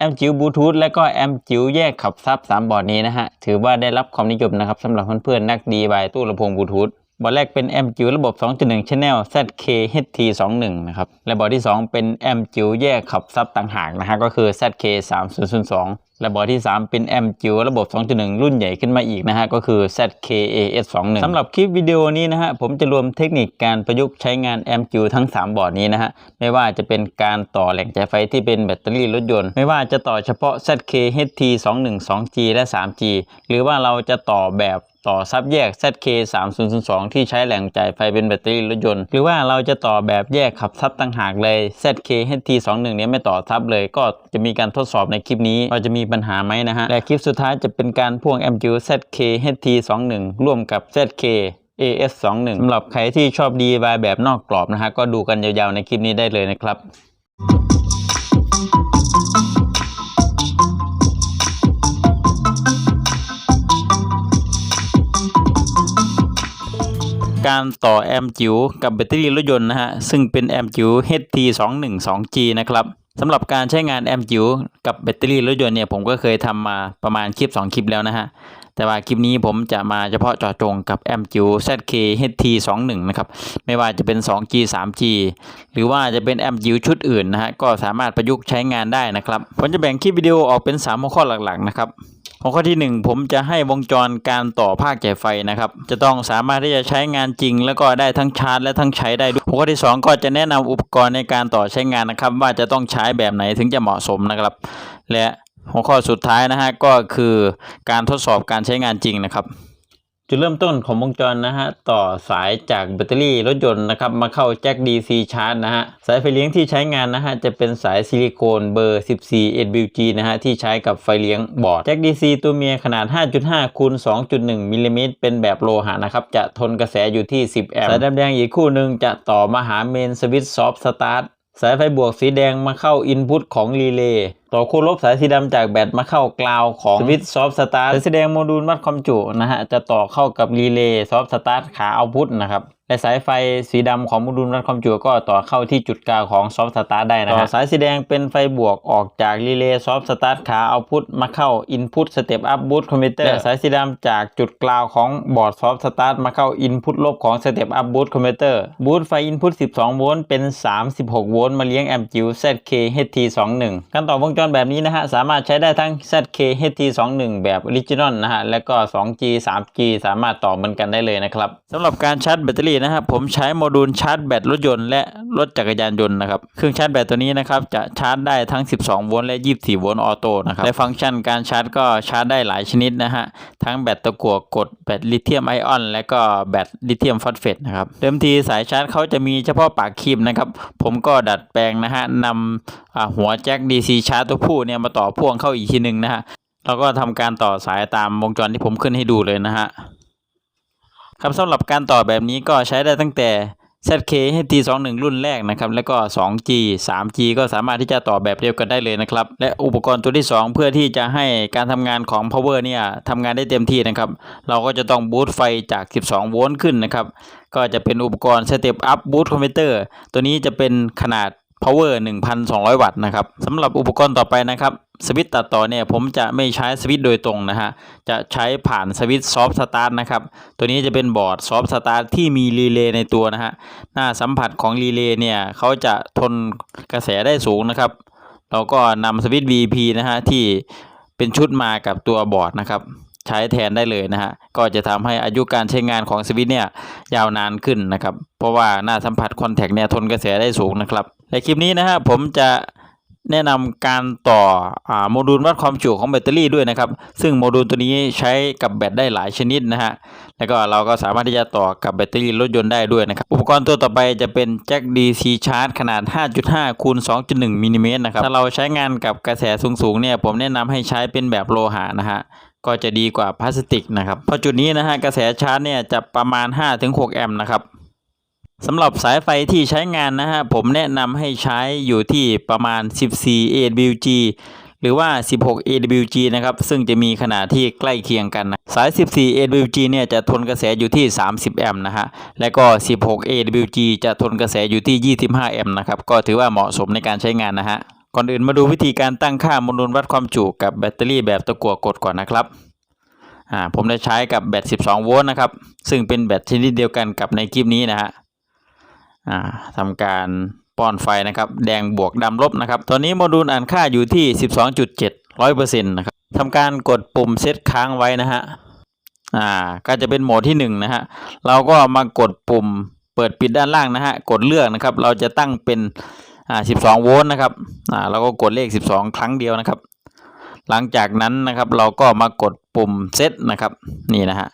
แอมจิ๋วบลูทูธและก็แอมจิ๋วแยกขับซับ3บอร์ดนี้นะฮะ ถือว่าได้รับความนิยมนะครับสำหรับเพื่อนๆนักดีบายตู้ลำโพงบลูทูธบอร์ดแรกเป็นแอมจิ๋วระบบ 2.1 Channel ZK-HT21 นะครับ และบอร์ดที่ 2 เป็นแอมจิ๋วแยกขับซับต่างหากนะฮะก็คือ ZK3002 ระบบที่ 3 เป็น m อมระบบ 2.1 รุ่นใหญ่ขึ้นมาอีกนะฮะ ก็คือ ZKAS21 สำหรับคลิปวิดีโอนี้นะฮะ ผมจะรวมเทคนิคการประยุกต์ใช้งาน m อมทั้ง 3 บอร์ดนี้นะฮะ ไม่ว่าจะเป็นการต่อแหล่งจ่ายไฟที่เป็นแบตเตอรี่รถยนต์ ไม่ว่าจะต่อเฉพาะ ZKHT 212G และ 3G หรือว่าเราจะต่อแบบ ต่อซับแยก ZK 3002ที่ใช้แหล่งจ่ายไฟเป็นแบตเตอรี่รถยนต์ หรือว่าเราจะต่อแบบแยกขับซับต่างหากเลย ZK HT21 เนี้ยไม่ต่อซับเลย ก็จะมีการทดสอบในคลิปนี้ว่าจะมีปัญหาไหมนะฮะ และคลิปสุดท้ายจะเป็นการพ่วง MQ ZK HT21 ร่วมกับ ZK AS21 สำหรับใครที่ชอบ DIY แบบนอกกรอบนะฮะ ก็ดูกันยาวๆในคลิปนี้ได้เลยนะครับ การต่อแอมจิ๋วกับแบตเตอรี่รถยนต์นะฮะซึ่งเป็นแอมจิ๋ว HT212G นะครับสำหรับการใช้งานแอมจิ๋วกับแบตเตอรี่รถยนต์เนี่ยผมก็เคยทำมาประมาณคลิป 2 คลิปแล้วนะฮะแต่ว่าคลิปนี้ผมจะมาเฉพาะเจาะจงกับแอมจิ๋ว ZK HT21 นะครับไม่ว่าจะเป็น 2G 3G หรือว่าจะเป็นแอมจิ๋วชุดอื่นนะฮะก็สามารถประยุกต์ใช้งานได้นะครับผมจะแบ่งคลิปวิดีโอออกเป็น 3 หัวข้อหลักๆนะครับ หัวข้อที่ 1 ผมจะให้วงจรการต่อภาคจ่ายไฟนะครับ จะต้องสามารถที่จะใช้งานจริง แล้วก็ได้ทั้งชาร์จและทั้งใช้ได้ด้วยหัวข้อที่ 2 ก็จะแนะนำอุปกรณ์ในการต่อใช้งานนะครับ ว่าจะต้องใช้แบบไหนถึงจะเหมาะสมนะครับ และหัวข้อสุดท้ายนะฮะก็คือการทดสอบการใช้งานจริงนะครับ จุดเริ่มต้นของวงจรนะฮะต่อสายจากแบตเตอรี่รถยนต์นะครับมาเข้าแจ็ค DC ชาร์จนะฮะสายไฟเลี้ยงที่ใช้งานนะฮะจะเป็นสายซิลิโคนเบอร์ 14 SWG นะฮะที่ใช้กับไฟเลี้ยงบอร์ดแจ็ค DC ตัวเมียขนาด 5.5คูณ2.1มิลลิเมตรเป็นแบบโลหะนะครับจะทนกระแสอยู่ที่ 10 แอมป์สายดำแดงอีกคู่หนึ่งจะต่อมาหาเมนสวิตช์ซอฟต์สตาร์ท สายไฟบวกสีแดงมาเข้าอินพุตของรีเลย์ต่อคู่ลบสายสีดำจากแบตมาเข้ากราวของสวิตช์ซอฟต์สตาร์ทสายสีแดงโมดูลวัดความจุนะฮะจะต่อเข้ากับรีเลย์ซอฟต์สตาร์ทขาเอาพุตนะครับ และสายไฟสีดำของโมดูลวัดความจุก็ต่อเข้าที่จุดกลางของซอฟต์สตาร์ทได้นะฮะสายสีแดงเป็นไฟบวกออกจากรีเลย์ซอฟต์สตาร์ทขาเอาพุตมาเข้าอินพุตสเต็ปอัพบูตคอมพิวเตอร์และสายสีดำจากจุดกลางของบอร์ดซอฟต์สตาร์ทมาเข้าอินพุตลบของสเต็ปอัพบูตคอมพิวเตอร์บูตไฟอินพุต12 โวลต์เป็น 36 โวลต์มาเลี้ยงแอมป์จิ๋ว ZK HT21 การต่อวงจรแบบนี้นะฮะสามารถใช้ได้ทั้ง ZK HT21 แบบออริจินอลนะฮะและก็ 2G 3G สามารถต่อเหมือนกันได้เลยนะครับสำหรับการชาร์จแบตเตอรี่นะฮะผมใช้โมดูลชาร์จแบตรถยนต์และรถจักรยานยนต์นะครับเครื่องชาร์จแบตตัวนี้นะครับจะชาร์จได้ทั้ง 12 โวลต์และ 24 โวลต์ออโต้นะครับและฟังก์ชันการชาร์จก็ชาร์จได้หลายชนิดนะฮะทั้งแบตตะกั่วกดแบตลิเธียมไอออนและก็แบตลิเธียมฟอสเฟตนะครับเดิมทีสายชาร์จเขาจะมีเฉพาะปากครีมนะครับผมก็ดัดแปลงนะฮะนำหัวแจ็ค DC ชาร์จตัวผู้เนี่ยมาต่อพ่วงเข้าอีกทีหนึ่งนะฮะแล้วก็ทำการต่อสายตามวงจรที่ผมขึ้นให้ดูเลยนะฮะ ครับสำหรับการต่อแบบนี้ก็ใช้ได้ตั้งแต่ ZK HT21 รุ่นแรกนะครับ แล้วก็ 2G 3G ก็สามารถที่จะต่อแบบเดียวกันได้เลยนะครับ และอุปกรณ์ตัวที่ 2 เพื่อที่จะให้การทำงานของ power เนี่ยทำงานได้เต็มที่นะครับ เราก็จะต้องบูตไฟจาก 12 โวลต์ขึ้นนะครับ ก็จะเป็นอุปกรณ์ Step Up Boost Converter ตัวนี้จะเป็นขนาด power 1,200 วัตต์นะครับสำหรับอุปกรณ์ต่อไปนะครับสวิตตัดต่อเนี่ยผมจะไม่ใช้สวิตโดยตรงนะฮะจะใช้ผ่านสวิตซอฟต์สตาร์ทนะครับตัวนี้จะเป็นบอร์ดซอฟต์สตาร์ทที่มีรีเลย์ในตัวนะฮะหน้าสัมผัสของรีเลย์เนี่ยเขาจะทนกระแสได้สูงนะครับเราก็นำสวิตช์ VP นะฮะที่เป็นชุดมากับตัวบอร์ดนะครับใช้แทนได้เลยนะฮะ ก็จะทำให้อายุการใช้งานของสวิตเนี่ยยาวนานขึ้นนะครับ เพราะว่าหน้าสัมผัสคอนแทคเนี่ยทนกระแสได้สูงนะครับ ในคลิปนี้นะฮะผมจะแนะนำการต่ออโมดูลวัดความจุของแบตเตอรี่ด้วยนะครับ ซึ่งโมดูลตัวนี้ใช้กับแบตได้หลายชนิดนะฮะแล้วก็เราก็สามารถที่จะต่อกับแบตเตอรี่รถยนต์ได้ด้วยนะครับ อุปกรณ์ตัวต่อไปจะเป็นแจ็ค DC ชาร์จขนาด 5.5คูณ2.1มิลลิเมตรนะครับ ถ้าเราใช้งานกับกระแสสูงๆเนี่ยผมแนะนำให้ใช้เป็นแบบโลหะนะฮะก็จะดีกว่าพลาสติกนะครับเพราะจุดนี้นะฮะกระแสชาร์จเนี่ยจะประมาณ 5-6 แอมป์นะครับ สำหรับสายไฟที่ใช้งานนะฮะผมแนะนำให้ใช้อยู่ที่ประมาณ 14 AWG หรือว่า 16 AWG นะครับ ซึ่งจะมีขนาดที่ใกล้เคียงกันนะสาย 14 AWG เนี่ยจะทนกระแสอยู่ที่ 30 แอมป์นะฮะ และก็ 16 AWG จะทนกระแสอยู่ที่ 25 แอมป์นะครับ ก็ถือว่าเหมาะสมในการใช้งานนะฮะ ก่อนอื่นมาดูวิธีการตั้งค่ามดูลวัดความจุกับแบตเตอรี่แบบตะกั่วกดก่อนนะครับอ่าผมได้ใช้กับแบต 12 โวลต์นะครับ ซึ่งเป็นแบตชนิดเดียวกันกับในคลิปนี้นะฮะ ทำการป้อนไฟนะครับ แดงบวกดำลบนะครับ ตอนนี้โมดูลอ่านค่าอยู่ที่ 12.7 100%นะครับทำการกดปุ่มเซตค้างไว้นะฮะอ่าก็จะเป็นโหมดที่หนึ่งนะฮะเราก็มากดปุ่มเปิดปิดด้านล่างนะฮะกดเลือกนะครับ เราจะตั้งเป็นอ่า12 โวลต์นะครับอ่าแล้วก็กดเลข 12 ครั้งเดียวนะครับ หลังจากนั้นนะครับเราก็มากดปุ่มเซตนะครับนี่นะฮะ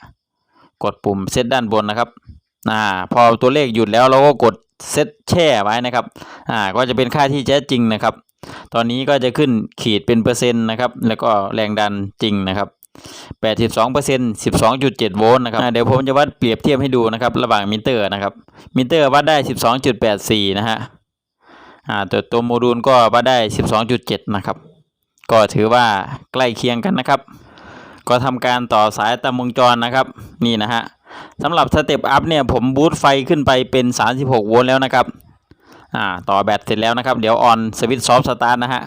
กดปุ่มเซตด้านบนนะครับอ่าพอตัวเลขหยุดแล้วเราก็กด เซตแช่ไว้นะครับ อ่า ก็จะเป็นค่าที่แท้จริงนะครับ ตอนนี้ก็จะขึ้นขีดเป็นเปอร์เซ็นต์นะครับ แล้วก็แรงดันจริงนะครับ82เปอร์เซ็นต์12.7 โวลต์นะครับ เดี๋ยวผมจะวัดเปรียบเทียบให้ดูนะครับ ระหว่างมิเตอร์นะครับ มิเตอร์วัดได้ 12.84 นะฮะ อ่า ตัวตัวโมดูลก็วัดได้ 12.7 นะครับ ก็ถือว่าใกล้เคียงกันนะครับ ก็ทำการต่อสายตามวงจรนะครับ นี่นะฮะ สำหรับสเต็ปอัพเนี่ยผมบูตไฟขึ้นไปเป็น 36 โวลต์แล้วนะครับอ่าต่อแบตเสร็จแล้วนะครับ เดี๋ยวออนสวิตช์ซอฟสตาร์ทนะฮะ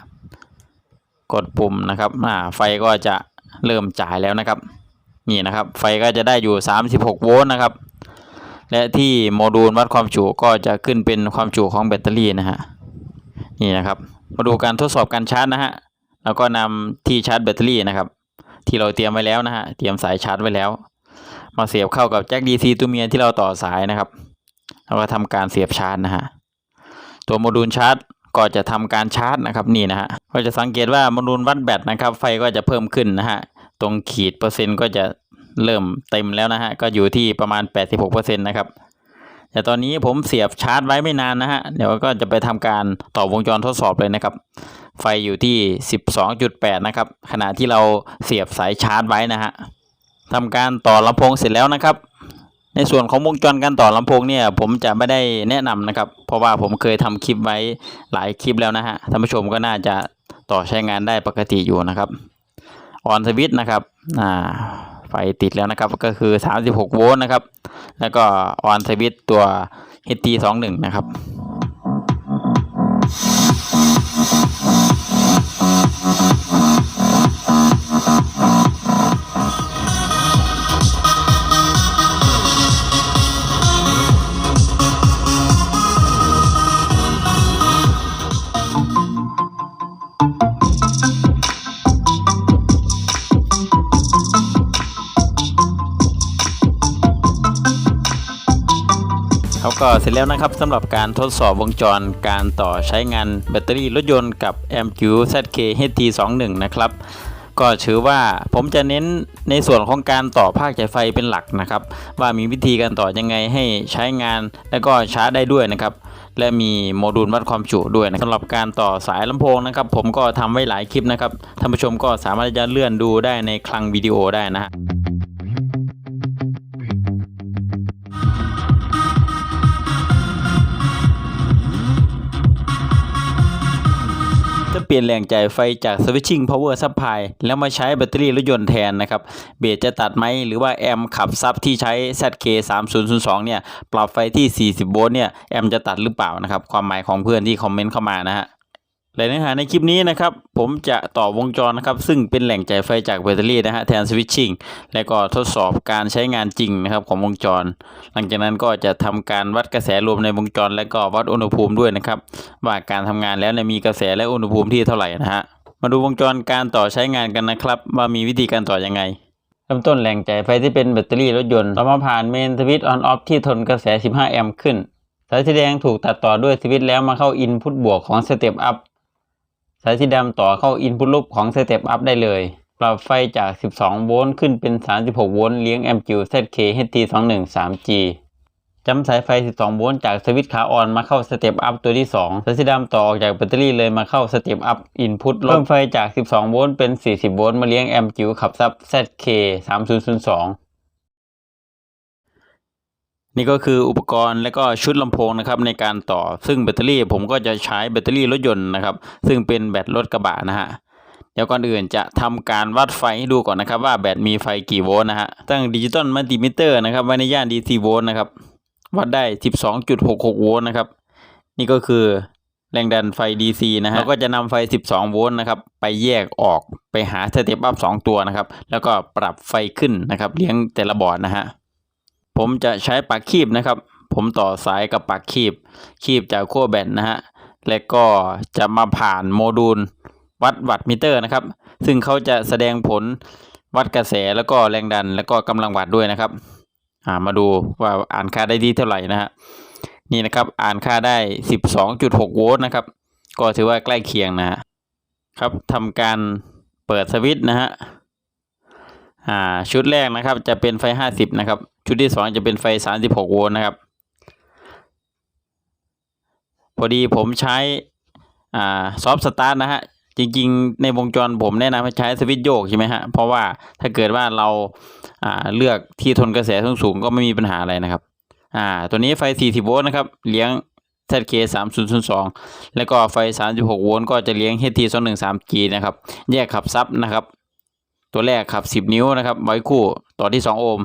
กดปุ่มนะครับอ่าไฟก็จะเริ่มจ่ายแล้วนะครับ นี่นะครับ ไฟก็จะได้อยู่ 36 โวลต์นะครับ และที่โมดูลวัดความจุก็จะขึ้นเป็นความจุของแบตเตอรี่นะฮะนี่นะครับ มาดูการทดสอบการชาร์จนะฮะแล้วก็นำที่ชาร์จแบตเตอรี่นะครับ ที่เราเตรียมไว้แล้วนะฮะเตรียมสายชาร์จไว้แล้ว มาเสียบเข้ากับแจ็ค DC ตัวเมียที่เราต่อสายนะครับแล้วก็ทำการเสียบชาร์จนะฮะตัวโมดูลชาร์จก็จะทำการชาร์จนะครับนี่นะฮะก็จะสังเกตว่าโมดูลวัดแบตนะครับ ไฟก็จะเพิ่มขึ้นนะฮะตรงขีดเปอร์เซ็นต์ก็จะเริ่มเต็มแล้วนะฮะก็อยู่ที่ประมาณ 86%นะครับแต่ตอนนี้ผมเสียบชาร์จไว้ไม่นานนะฮะเดี๋ยวก็จะไปทำการต่อวงจรทดสอบเลยนะครับ ไฟอยู่ที่ 12.8 นะครับขณะที่เราเสียบสายชาร์จไว้นะฮะ ทำการต่อลำโพงเสร็จแล้วนะครับ ในส่วนของวงจรการต่อลำโพงเนี่ย ผมจะไม่ได้แนะนำนะครับ เพราะว่าผมเคยทำคลิปไว้หลายคลิปแล้วนะฮะท่านผู้ชมก็น่าจะต่อใช้งานได้ปกติอยู่นะครับออนสวิตช์นะครับอ่าไฟติดแล้วนะครับก็คือ 36 โวลต์นะครับ แล้วก็ออนสวิตช์ตัว HT21 นะครับ ก็เสร็จแล้วนะครับสำหรับการทดสอบวงจรการต่อใช้งานแบตเตอรี่รถยนต์กับ m q ZK HT21 นะครับ ก็ถือว่าผมจะเน้นในส่วนของการต่อภาคจ่ายไฟเป็นหลักนะครับ ว่ามีวิธีการต่อยังไงให้ใช้งานและก็ชาร์จได้ด้วยนะครับ และมีโมดูลวัดความจุด้วยนะสำหรับการต่อสายลำโพงนะครับ ผมก็ทำไว้หลายคลิปนะครับท่านผู้ชมก็สามารถจะเลื่อนดูได้ในคลังวิดีโอได้นะฮะ เปลี่ยนแหล่งจ่ายไฟจาก switching power supply แล้วมาใช้แบตเตอรี่รถยนต์แทนนะครับ เบสจะตัดไหมหรือว่าแอมป์ขับซับที่ใช้ ZK 3 0 0 2เนี่ย ปรับไฟที่ 40 โวลต์เนี่ย แอมป์จะตัดหรือเปล่านะครับ ความหมายของเพื่อนที่คอมเมนต์เข้ามานะฮะ และเนื้อหาในคลิปนี้นะครับ ผมจะต่อวงจรนะครับ ซึ่งเป็นแหล่งจ่ายไฟจากแบตเตอรี่นะฮะแทนสวิตชิ่งและก็ทดสอบการใช้งานจริงนะครับของวงจร หลังจากนั้นก็จะทำการวัดกระแสรวมในวงจร และก็วัดอุณหภูมิด้วยนะครับ ว่าการทำงานแล้วเนี่ยมีกระแสและอุณหภูมิที่เท่าไหร่นะฮะมาดูวงจรการต่อใช้งานกันนะครับ ว่ามีวิธีการต่อยังไงเริ่มต้นแหล่งจ่ายไฟที่เป็นแบตเตอรี่รถยนต์ต่อมาผ่านเมนสวิตช์ออนออฟที่ทนกระแส 15 แอมป์ขึ้นสายสีแดงถูกตัดต่อด้วยสวิตช์แล้วมาเข้าอินพุตบวกของสเต็ปอัพ สายสีดำต่อเข้าอินพุตลบของสเต็ปอัพได้เลย ปรับไฟจาก 12 โวลต์ขึ้นเป็น 36 โวลต์เลี้ยงแอมป์จิว ZK HT21 3G จำสายไฟ 12 โวลต์จากสวิตช์ขาออนมาเข้าสเต็ปอัพตัวที่ 2 สายสีดำต่อออกจากแบตเตอรี่เลยมาเข้าสเต็ปอัพอินพุตเพิ่มไฟจาก 12 โวลต์เป็น 40 โวลต์มาเลี้ยงแอมป์จิวขับซับ ZK 3002 นี่ก็คืออุปกรณ์และก็ชุดลำโพงนะครับในการต่อ ซึ่งแบตเตอรี่ผมก็จะใช้แบตเตอรี่รถยนต์นะครับ ซึ่งเป็นแบตรถกระบะนะฮะเดี๋ยวก่อนอื่นจะทำการวัดไฟให้ดูก่อนนะครับ ว่าแบตมีไฟกี่โวลต์นะฮะตั้งดิจิตอลมัลติมิเตอร์นะครับไว้ในย่าน DC โวลต์นะครับวัดได้ 12.66 โวลต์นะครับ นี่ก็คือแรงดันไฟ DC นะฮะแล้วก็จะนำไฟ 12 โวลต์นะครับ ไปแยกออกไปหาสเตปอัพ 2 ตัวนะครับ แล้วก็ปรับไฟขึ้นนะครับ เลี้ยงแต่ละบอร์ดนะฮะ ผมจะใช้ปลั๊กคีบนะครับ ผมต่อสายกับปลั๊กคีบ คีบจากขั้วแบตนะฮะ และก็จะมาผ่านโมดูลวัดวัตมิเตอร์นะครับ ซึ่งเขาจะแสดงผลวัดกระแสแล้วก็แรงดันแล้วก็กำลังวัตต์ด้วยนะครับามาดูว่าอ่านค่าได้ดีเท่าไหร่นะฮะนี่นะครับอ่านค่าได้ 12.6 โวลต์นะครับ ก็ถือว่าใกล้เคียงนะฮะครับทำการเปิดสวิตช์นะฮะชุดแรกนะครับจะเป็นไฟ 50 นะครับ ชุดที่2จะเป็นไฟ 36 โวลต์นะครับ พอดีผมใช้อ่าซอฟต์สตาร์ทนะฮะ จริงๆ ในวงจรผมแนะนำให้ใช้สวิตช์โยกใช่ไหมฮะ เพราะว่าถ้าเกิดว่าเราอ่าเลือกที่ทนกระแสสูงๆก็ไม่มีปัญหาอะไรนะครับ อ่า ตัวนี้ไฟ 40 โวลต์นะครับ เลี้ยง ZK 3002 แล้วก็ไฟ 36 โวลต์ก็จะเลี้ยง HT 213G นะครับ แยกขับซับนะครับ ตัวแรกขับ 10 นิ้วนะครับไว้คู่ต่อที่ 2 โอห์ม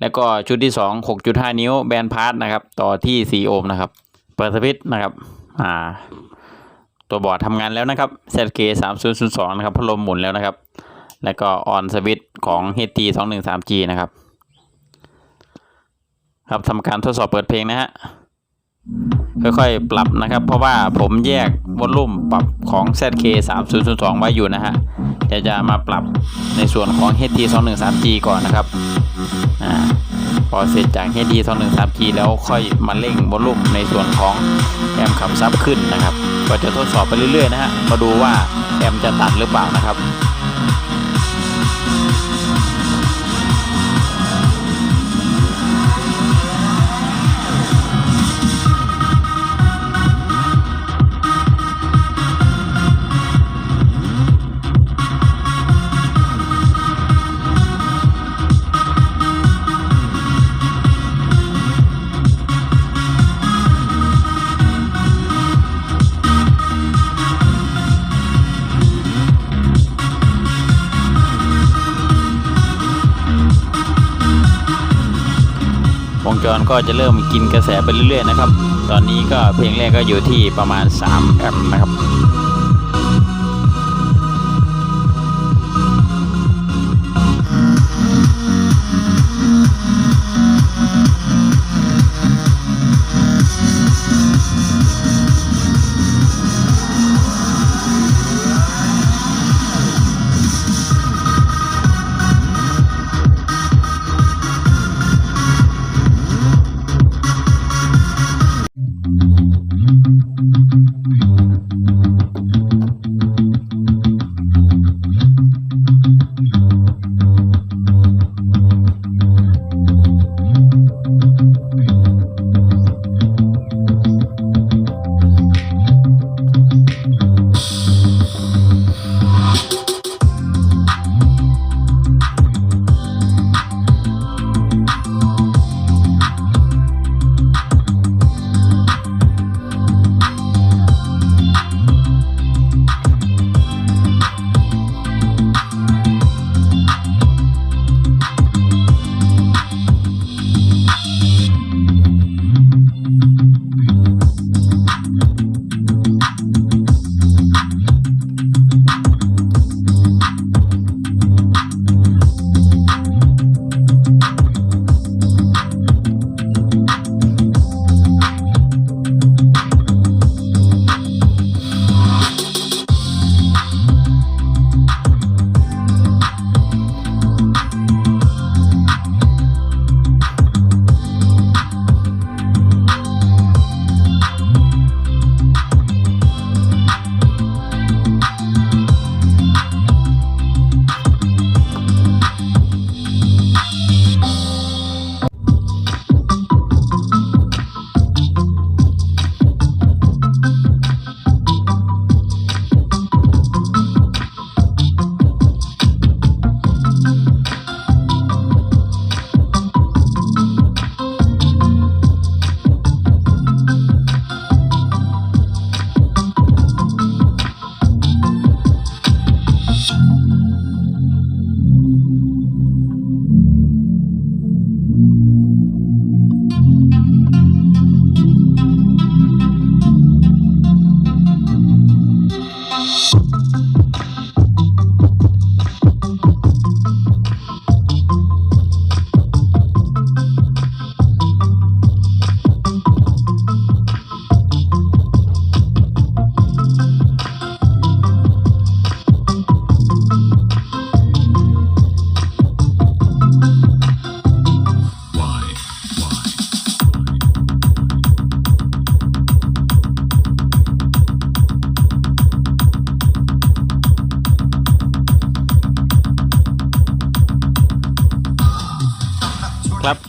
แล้วก็ชุดที่ 2 6.5 นิ้วแบนพาร์ทนะครับต่อที่ 4 โอห์มนะครับเปิดสวิตช์นะครับอ่าตัวบอร์ดทำงานแล้วนะครับ ZK 3002นะครับพัดลมหมุนแล้วนะครับ แล้วก็ออนสวิตช์ของ HT 213G นะครับ ครับทำการทดสอบเปิดเพลงนะฮะ ค่อยๆ ปรับนะครับ เพราะว่าผมแยกวอลลุ่มปรับของ ZK 3002ไว้อยู่นะฮะเดี๋ยวจะมาปรับในส่วนของ HT 213G ก่อนนะครับอ่าพอเสร็จจาก HT 213G แล้วค่อยมาเร่งวอลลุ่มในส่วนของแอมป์ขับซับขึ้นนะครับ ก็จะทดสอบไปเรื่อยๆนะฮะมาดูว่าแอมจะตัดหรือเปล่านะครับ ก็จะเริ่มกินกระแสไปเรื่อยๆนะครับ ตอนนี้ก็เพลงแรกก็อยู่ที่ประมาณ 3 แอมป์นะครับ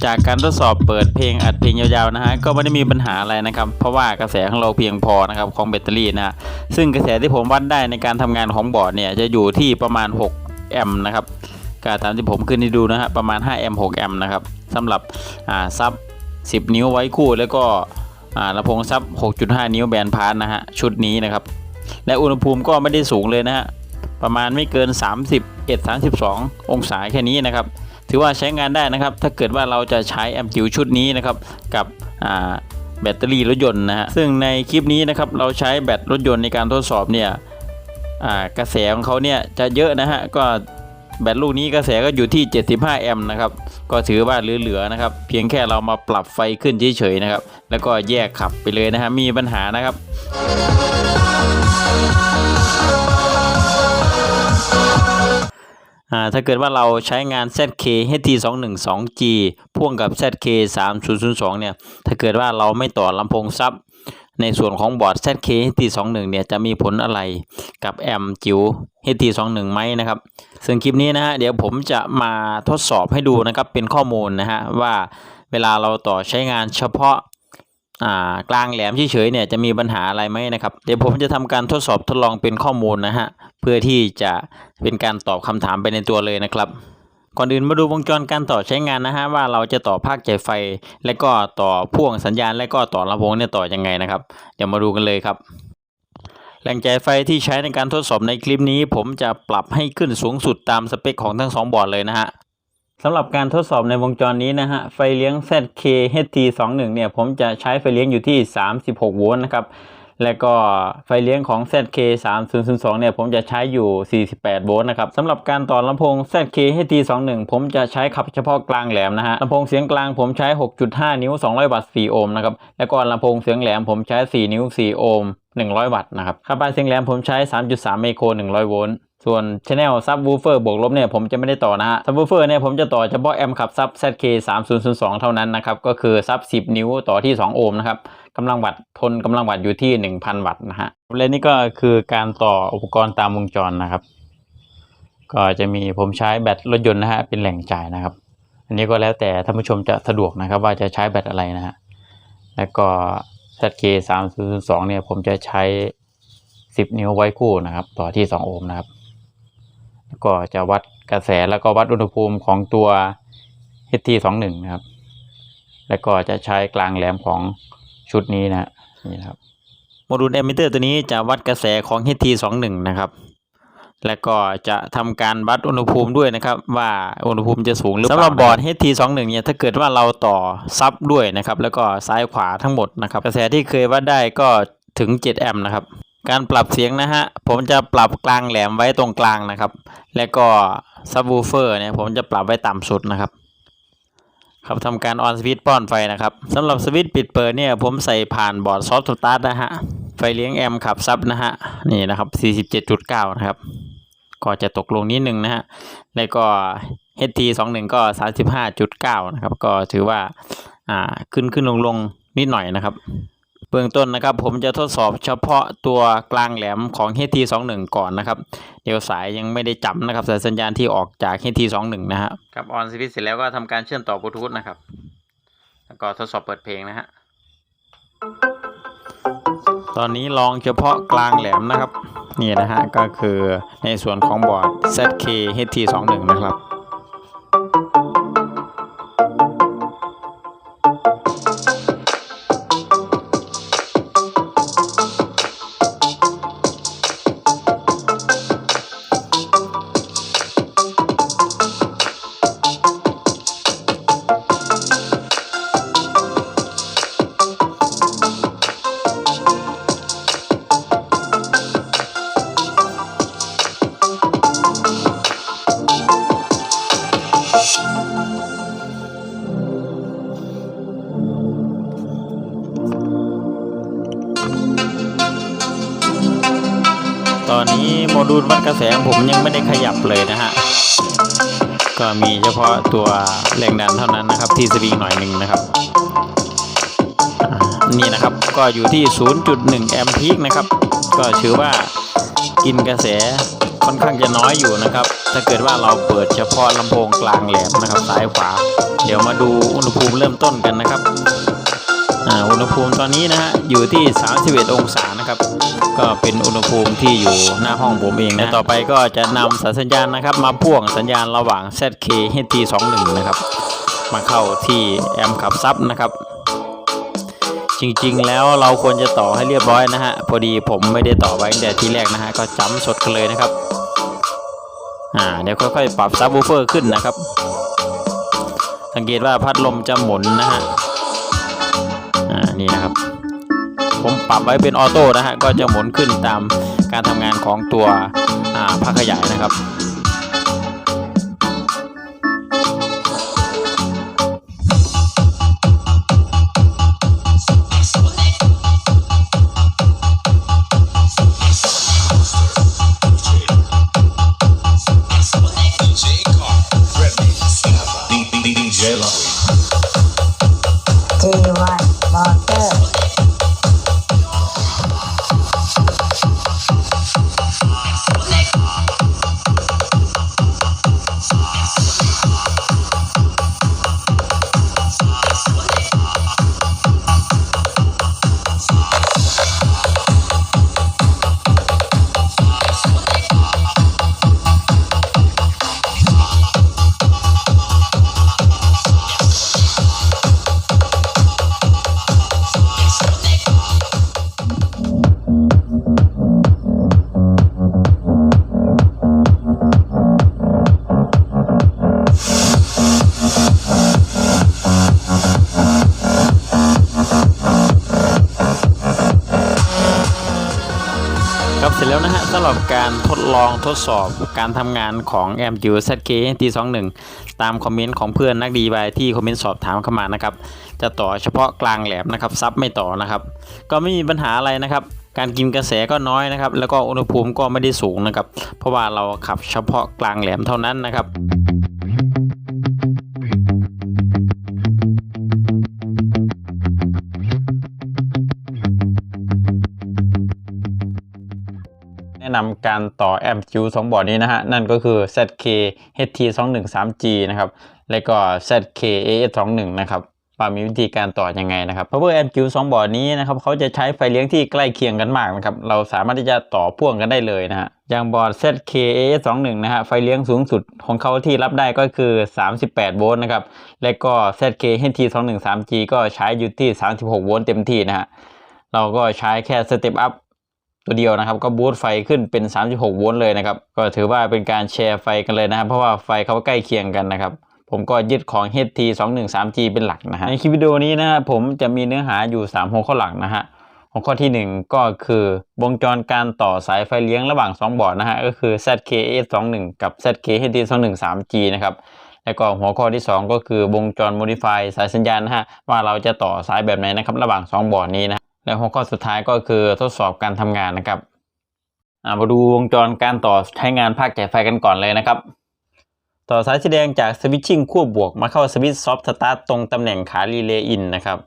จากการทดสอบเปิดเพลงอัดเพลงยาวๆนะฮะก็ไม่ได้มีปัญหาอะไรนะครับ เพราะว่ากระแสของเราเพียงพอนะครับของแบตเตอรี่นะฮะซึ่งกระแสที่ผมวัดได้ในการทำงานของบอร์ดเนี่ยจะอยู่ที่ประมาณ 6 แอมป์นะครับก็ตามที่ผมขึ้นให้ดูนะฮะประมาณ 5 แอมป์6แอมป์นะครับสำหรับอ่าซับ 10 นิ้วไว้คู่ แล้วก็อ่าลำโพงซับ 6.5 นิ้วแบนพาร์ทนะฮะชุดนี้นะครับ และอุณหภูมิก็ไม่ได้สูงเลยนะฮะประมาณไม่เกิน 31 32 องศาแค่นี้นะครับ ถือว่าใช้งานได้นะครับ ถ้าเกิดว่าเราจะใช้แอมจิ๋วชุดนี้นะครับกับแบตเตอรี่รถยนต์นะฮะซึ่งในคลิปนี้นะครับเราใช้แบตรถยนต์ในการทดสอบเนี่ยกระแสของเขาเนี่ยจะเยอะนะฮะก็แบตลูกนี้กระแสก็อยู่ที่ 75 แอมป์นะครับ ก็ถือว่าเหลือๆนะครับ เพียงแค่เรามาปรับไฟขึ้นเฉยๆนะครับ แล้วก็แยกขับไปเลยนะฮะ มีปัญหานะครับ ถ้าเกิดว่าเราใช้งาน ZK HT212G พ่วงกับ ZK 3002เนี่ย ถ้าเกิดว่าเราไม่ต่อลำโพงซับ ในส่วนของบอร์ด ZK HT21 เนี่ยจะมีผลอะไรกับแอมจิ๋ว HT21 ไหมนะครับ ซึ่งคลิปนี้นะฮะเดี๋ยวผมจะมาทดสอบให้ดูนะครับเป็นข้อมูลนะฮะว่าเวลาเราต่อใช้งานเฉพาะ กลางแหลมเฉยๆเนี่ยจะมีปัญหาอะไรไหมนะครับ เดี๋ยวผมจะทำการทดสอบทดลองเป็นข้อมูลนะฮะเพื่อที่จะเป็นการตอบคำถามไปในตัวเลยนะครับ ก่อนอื่นมาดูวงจรการต่อใช้งานนะฮะว่าเราจะต่อภาคจ่ายไฟ และก็ต่อพ่วงสัญญาณ และก็ต่อลำโพงเนี่ยต่อยังไงนะครับ เดี๋ยวมาดูกันเลยครับแหล่งจ่ายไฟที่ใช้ในการทดสอบในคลิปนี้ ผมจะปรับให้ขึ้นสูงสุดตามสเปคของทั้งสองบอร์ดเลยนะฮะ สำหรับการทดสอบในวงจรนี้นะฮะ ไฟเลี้ยง ZK HT21 เนี่ย ผมจะใช้ไฟเลี้ยงอยู่ที่ 36 โวลต์นะครับ และก็ไฟเลี้ยงของ ZK 3002 เนี่ย ผมจะใช้อยู่ 48 โวลต์นะครับสำหรับการต่อลำโพง ZK HT21 ผมจะใช้ขับเฉพาะกลางแหลมนะฮะลำโพงเสียงกลางผมใช้ 6.5 นิ้ว 200 วัตต์ 4 โอห์มนะครับ แล้วก็ลำโพงเสียงแหลมผมใช้ 4 นิ้ว 4 โอห์ม100 วัตต์นะครับคาปานเสียงแหลมผมใช้ 3.3 ไมโคร 100 โวลต์ ส่วน Channel Subwoofer บวกลบเนี่ยผมจะไม่ได้ต่อนะฮะ Subwoofer เนี่ยผมจะต่อเฉพาะแอมป์ขับซับ ZK 3002 เท่านั้นนะครับ ก็คือซับ 10 นิ้วต่อที่ 2 โอห์มนะครับกำลังวัตต์ทนกำลังวัตต์อยู่ที่ 1,000 วัตต์นะฮะและนี่ก็คือการต่ออุปกรณ์ตามวงจรนะครับ ก็จะมีผมใช้แบตรถยนต์นะฮะเป็นแหล่งจ่ายนะครับ อันนี้ก็แล้วแต่ท่านผู้ชมจะสะดวกนะครับ ว่าจะใช้แบตอะไรนะฮะแล้วก็ ZK 3002เนี่ย ผมจะใช้ 10 นิ้วไว้คู่นะครับ ต่อที่ 2 โอห์มนะครับแล้วก็จะวัดกระแสแล้วก็วัดอุณหภูมิของตัว HT21 นะครับ แล้วก็จะใช้กลางแหลมของชุดนี้นะนี่นะครับโมดูลแอมิเตอร์ตัวนี้จะวัดกระแสของ HT21 นะครับ แล้วก็จะทำการวัดอุณหภูมิด้วยนะครับ ว่าอุณหภูมิจะสูงหรือเปล่าสำหรับบอร์ด HT21 เนี่ยถ้าเกิดว่าเราต่อซับด้วยนะครับ แล้วก็ซ้ายขวาทั้งหมดนะครับ กระแสที่เคยวัดได้ก็ถึง 7 แอมป์นะครับ การปรับเสียงนะฮะ ผมจะปรับกลางแหลมไว้ตรงกลางนะครับ แล้วก็ซับวูเฟอร์เนี่ยผมจะปรับไว้ต่ำสุดนะครับครับทำการออนสวิตช์ป้อนไฟนะครับสำหรับสวิตช์ปิดเปิดเนี่ยผมใส่ผ่านบอร์ดซอฟต์สตาร์ทนะฮะไฟเลี้ยงแอมป์ขับซับนะฮะนี่นะครับ47.9 นะครับ ก็จะตกลงนิดนึงนะฮะแล้วก็ HT21 ก็ 35.9 นะครับ ก็ถือว่าอ่าขึ้นขึ้นลงลงนิดหน่อยนะครับ เบื้องต้นนะครับ ผมจะทดสอบเฉพาะตัวกลางแหลมของ HT21 ก่อนนะครับ เดี๋ยวสายยังไม่ได้จับนะครับสายสัญญาณที่ออกจาก HT21 นะฮะครับออนสวิตเสร็จแล้วก็ทำการเชื่อมต่อบลูทูธนะครับ แล้วก็ทดสอบเปิดเพลงนะฮะ ตอนนี้ลองเฉพาะกลางแหลมนะครับ นี่นะฮะก็คือในส่วนของบอร์ด ZK HT21 นะครับ มีเฉพาะตัวแรงดันเท่านั้นนะครับ ที่สวิงหน่อยหนึ่งนะครับ นี่นะครับก็อยู่ที่ 0.1 แอมป์พีคนะครับ ก็ถือว่ากินกระแสค่อนข้างจะน้อยอยู่นะครับ ถ้าเกิดว่าเราเปิดเฉพาะลำโพงกลางแหลมนะครับซ้ายขวา เดี๋ยวมาดูอุณหภูมิเริ่มต้นกันนะครับอ่าอุณหภูมิตอนนี้นะฮะอยู่ที่ 31 องศานะครับ ก็เป็นอุณหภูมิที่อยู่หน้าห้องผมเองนะต่อไปก็จะนำสายสัญญาณนะครับ มาพ่วงสัญญาณระหว่าง ZK HT21 นะครับ มาเข้าที่แอมป์ขับซับนะครับจริงๆ แล้วเราควรจะต่อให้เรียบร้อยนะฮะ พอดีผมไม่ได้ต่อไว้ตั้งแต่ที่แรกนะฮะ ก็จำสดกันเลยนะครับ อ่า เดี๋ยวค่อยๆ ปรับซับวูเฟอร์ขึ้นนะครับ สังเกตว่าพัดลมจะหมุนนะฮะ อ่า นี่นะครับ ผมปรับไว้เป็นออโต้นะฮะก็จะหมุนขึ้นตามการทำงานของตัวผ้าขยายนะครับ ครับเสร็จแล้วนะฮะสำหรับการทดลองทดสอบการทำงานของ m q ZK T21 ตามคอมเมนต์ของเพื่อนนักดีบายที่คอมเมนต์สอบถามเข้ามานะครับ จะต่อเฉพาะกลางแหลมนะครับซับไม่ต่อนะครับ ก็ไม่มีปัญหาอะไรนะครับ การกินกระแสก็น้อยนะครับ แล้วก็อุณหภูมิก็ไม่ได้สูงนะครับ เพราะว่าเราขับเฉพาะกลางแหลมเท่านั้นนะครับ นำการต่อแอมป์จิวสองบอร์ดนี้นะฮะ นั่นก็คือ ZK HT213G นะครับ แล้วก็ ZK AS21 นะครับว่ามีวิธีการต่อยังไงนะครับ Power Amp จิวสองบอร์ดนี้นะครับเขาจะใช้ไฟเลี้ยงที่ใกล้เคียงกันมากนะครับ เราสามารถที่จะต่อพ่วงกันได้เลยนะฮะ อย่างบอร์ด ZK AS21 นะฮะ ไฟเลี้ยงสูงสุดของเขาที่รับได้ก็คือ 38 โวลต์นะครับ และก็ ZK HT213G ก็ใช้อยู่ที่ 36 โวลต์เต็มที่นะฮะ เราก็ใช้แค่สเต็ปอัพ ตัวเดียวนะครับ ก็บูตไฟขึ้นเป็น 36 โวลต์เลยนะครับ ก็ถือว่าเป็นการแชร์ไฟกันเลยนะครับ เพราะว่าไฟเขาใกล้เคียงกันนะครับ ผมก็ยึดของ HT 2 1 3 G เป็นหลักนะฮะในคลิปวิดีโอนี้นะครับผมจะมีเนื้อหาอยู่3หัวข้อหลักนะฮะหัวข้อทีหนึ่1 ก็คือวงจรการต่อสายไฟเลี้ยงระหว่าง 2 บอร์ดนะฮะก็คือ ZK S21 กับ ZK HT 2 1 3 G นะครับแล้วก็หัวข้อที่ 2 ก็คือวงจร modify สายสัญญาณนะฮะว่าเราจะต่อสายแบบไหนนะครับระหว่าง 2 บอร์ดนี้นะ และหัวข้อสุดท้ายก็คือทดสอบการทำงานนะครับอ่ามาดูวงจรการต่อใช้งานภาคจ่ายไฟกันก่อนเลยนะครับ ต่อสายสีแดงจากสวิตชิ่งขั้วบวกมาเข้าสวิตช์ซอฟต์สตาร์ตตรงตำแหน่งขารีเลย์อินนะครับ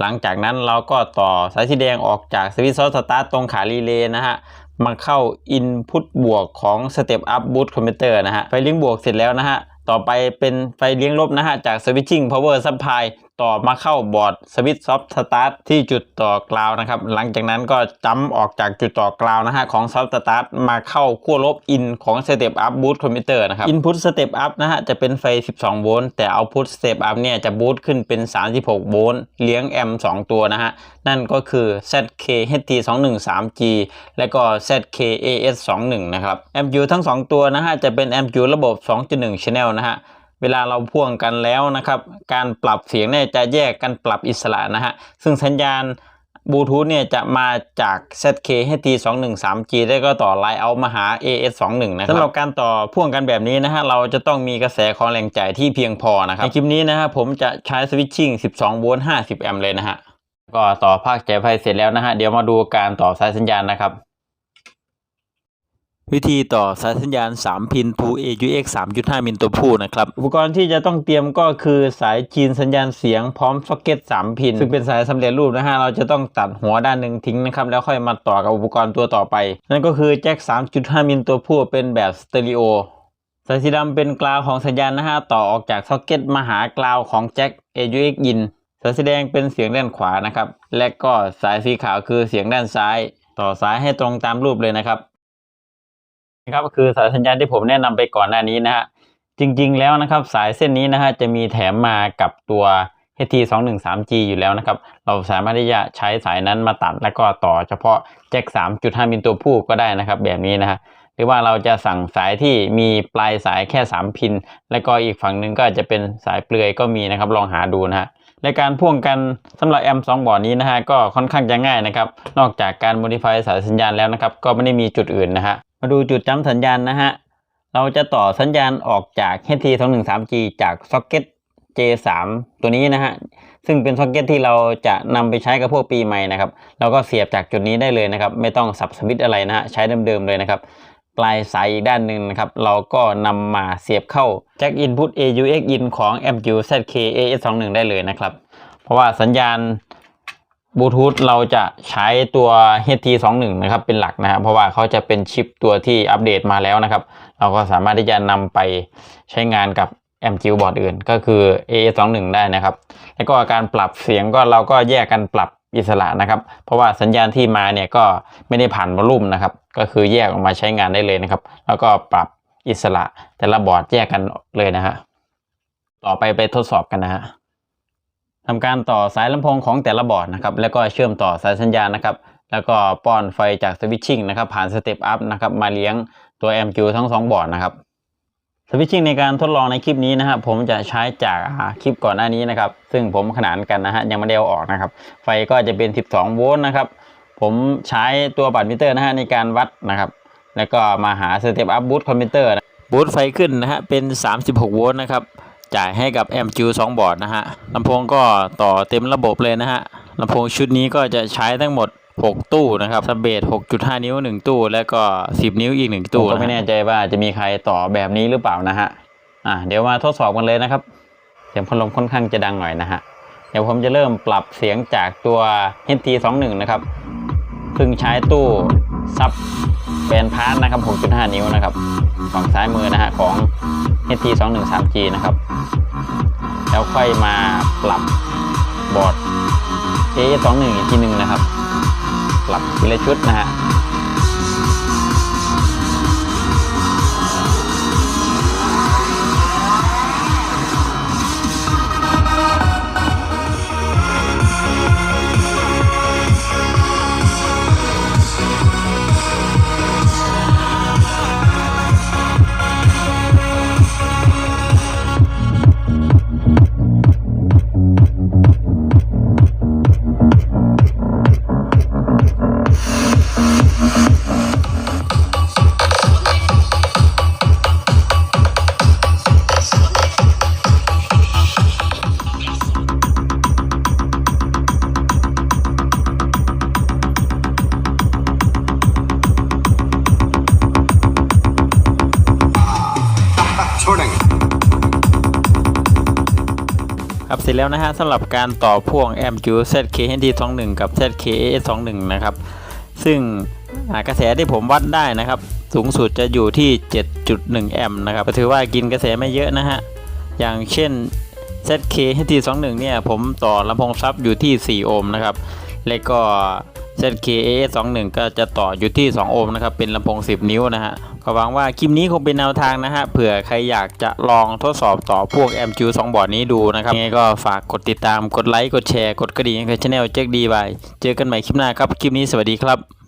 หลังจากนั้นเราก็ต่อสายสีแดงออกจากสวิตช์ซอฟต์สตาร์ตตรงขารีเลย์นะฮะมาเข้าอินพุตบวกของสเต็ปอัพบูตคอมพิวเตอร์นะฮะไฟเลี้ยงบวกเสร็จแล้วนะฮะ ต่อไปเป็นไฟเลี้ยงลบนะฮะ จากสวิต่อร์ซัพพลายต่อมาเข้าบอร์ดสวิตช์ซอฟต์สตาร์ทที่จุดต่อกราวนะครับ หลังจากนั้นก็จัมออกจากจุดต่อกราวนะฮะของซอฟต์สตาร์ทมาเข้าขั้วลบอินของสเตปอัพบูตคอมพิวเตอร์นะครับอินพุตสเตปอัพนะฮะจะเป็นไฟ 12 โวลต์แต่เอาพุตสเตปอัพเนี่ยจะบูตขึ้นเป็น 36 โวลต์เลี้ยงแอมป์2ตัวนะฮะนั่นก็คือ ZK HT 2 1 3 G และก็ ZK AS 2 1 นะครับแอมป์ยูทั้ง 2 ตัวนะฮะจะเป็นแอมป์ยูระบบ 2.1 Channel นะฮะ เวลาเราพ่วงกันแล้วนะครับ การปรับเสียงเนี่ยจะแยกกันปรับอิสระนะฮะ ซึ่งสัญญาณบลูทูธเนี่ยจะมาจาก ZK HT 2 1 3 G ได้ก็ต่อไลน์เอามาหา AS 2 1 นะครับสำหรับการต่อพ่วงกันแบบนี้นะฮะ เราจะต้องมีกระแสของแรงจ่ายที่เพียงพอนะครับ ในคลิปนี้นะฮะผมจะใช้สวิตชิ่ง 12 โวลต์ 50 แอมป์เลยนะฮะ ก็ต่อภาคจ่ายไฟเสร็จแล้วนะฮะ เดี๋ยวมาดูการต่อสายสัญญาณนะครับ วิธีต่อสายสัญญาณ 3 พิน True AUX 3.5 มิลตัวผู้นะครับ อุปกรณ์ที่จะต้องเตรียมก็คือสายจีนสัญญาณเสียงพร้อมซ็อกเก็ต 3 พิน ซึ่งเป็นสายสำเร็จรูปนะฮะ เราจะต้องตัดหัวด้านหนึ่งทิ้งนะครับ แล้วค่อยมาต่อกับอุปกรณ์ตัวต่อไป นั่นก็คือแจ็ค 3.5 มิลตัวผู้เป็นแบบสเตอริโอสายสีดำเป็นกราวของสัญญาณนะฮะต่อออกจากซ็อกเก็ตมาหากราวของแจ็ค AUX in สายสีแดงเป็นเสียงด้านขวานะครับและก็สายสีขาวคือเสียงด้านซ้าย ต่อสายให้ตรงตามรูปเลยนะครับ นะครับก็คือสายสัญญาณที่ผมแนะนำไปก่อนหน้านี้นะฮะจริงๆแล้วนะครับสายเส้นนี้นะฮะจะมีแถมมากับตัว HT 2 1 3 G อยู่แล้วนะครับ เราสามารถที่จะใช้สายนั้นมาตัดแล้วก็ต่อเฉพาะแจ็ค 3.5 มิลตัวผู้ก็ได้นะครับ แบบนี้นะฮะหรือว่าเราจะสั่งสายที่มีปลายสายแค่ 3 พิน แล้วก็อีกฝั่งหนึ่งก็จะเป็นสายเปลือยก็มีนะครับลองหาดูนะฮะในการพ่วงกันสำหรับแอม2บอร์ดนี้นะฮะก็ค่อนข้างจะง่ายนะครับ นอกจากการ modify สายสัญญาณแล้วนะครับ ก็ไม่ได้มีจุดอื่นนะฮะ มาดูจุดจำสัญญาณนะฮะ เราจะต่อสัญญาณออกจาก HT 2 1 3 G จากซ็อกเก็ต J3 ตัวนี้นะฮะ ซึ่งเป็นซ็อกเก็ตที่เราจะนำไปใช้กับพวกปีใหม่นะครับ เราก็เสียบจากจุดนี้ได้เลยนะครับ ไม่ต้องสับสวิตอะไรนะฮะ ใช้เดิมๆเลยนะครับ ปลายสายอีกด้านหนึ่งนะครับ เราก็นำมาเสียบเข้า Jack Input AUX in ของ MQ ZK AS21 ได้เลยนะครับ เพราะว่าสัญญาณ บลูทูธเราจะใช้ตัว HT21 นะครับเป็นหลักนะครับเพราะว่าเขาจะเป็นชิปตัวที่อัปเดตมาแล้วนะครับ เราก็สามารถที่จะนำไปใช้งานกับ MQ บอร์ดอื่น ก็คือ AS21 ได้นะครับ แล้วก็การปรับเสียงก็เราก็แยกกันปรับอิสระนะครับ เพราะว่าสัญญาณที่มาเนี่ยก็ไม่ได้ผ่านวอลลุ่มนะครับ ก็คือแยกออกมาใช้งานได้เลยนะครับ แล้วก็ปรับอิสระแต่ละบอร์ดแยกกันเลยนะฮะต่อไปไปทดสอบกันนะฮะ ทำการต่อสายลำโพงของแต่ละบอร์ดนะครับ แล้วก็เชื่อมต่อสายสัญญาณนะครับ แล้วก็ป้อนไฟจากสวิตชิ่งนะครับ ผ่านสเต็ปอัพนะครับมาเลี้ยงตัว MQ ทั้งสองบอร์ดนะครับสวิตชิ่งในการทดลองในคลิปนี้นะครับผมจะใช้จากคลิปก่อนหน้านี้นะครับ ซึ่งผมขนานกันนะฮะยังไม่ได้เอาออกนะครับ ไฟก็จะเป็น 12 โวลต์นะครับ ผมใช้ตัวบัตรมิเตอร์นะฮะในการวัดนะครับ แล้วก็มาหาสเต็ปอัพบูทคอมพิวเตอร์บูทไฟขึ้นนะฮะเป็น 36 โวลต์นะครับ จ่ายให้กับ MQ 2 บอร์ดนะฮะลำโพงก็ต่อเต็มระบบเลยนะฮะลำโพงชุดนี้ก็จะใช้ทั้งหมด 6 ตู้นะครับสเบส6.5 นิ้ว 1 ตู้ แล้วก็ 10 นิ้วอีก 1 ตู้ก็ไม่แน่ใจว่าจะมีใครต่อแบบนี้หรือเปล่านะฮะอะเดี๋ยวมาทดสอบกันเลยนะครับเสียงพัดลมค่อนข้างจะดังหน่อยนะฮะเดี๋ยวผมจะเริ่มปรับเสียงจากตัว HT21 นะครับซึ่งใช้ตู้ซับแบนพาร์ทนะครับ 6.5 นิ้วนะครับ ฝั่งซ้ายมือนะฮะของ HT213G นะครับ แล้วค่อยมาปรับบอร์ด A21 อีกทีหนึ่งนะครับ ปรับทีละชุดนะฮะ เสร็จแล้วนะฮะสำหรับการต่อพ่วง MQ ZK-HD21 กับ ZK-AS21 นะครับ ซึ่งกระแสที่ผมวัดได้นะครับ สูงสุดจะอยู่ที่ 7.1 แอมป์นะครับถือว่ากินกระแสไม่เยอะนะฮะ อย่างเช่น ZK-HD21 เนี่ยผมต่อลำโพงซับอยู่ที่ 4 โอห์มนะครับ และก็ ZKA21 ก็จะต่ออยู่ที่ 2 โอห์มนะครับ เป็นลำโพง 10 นิ้วนะฮะ ก็หวังว่าคลิปนี้คงเป็นแนวทางนะฮะ เผื่อใครอยากจะลองทดสอบต่อพวก MQ 2บอร์ดนี้ดูนะครับยังไงก็ฝากกดติดตาม กดไลค์ กดแชร์ กดกระดิ่งให้ช่องแจ็คดีบาย เจอกันใหม่คลิปหน้าครับ คลิปนี้สวัสดีครับ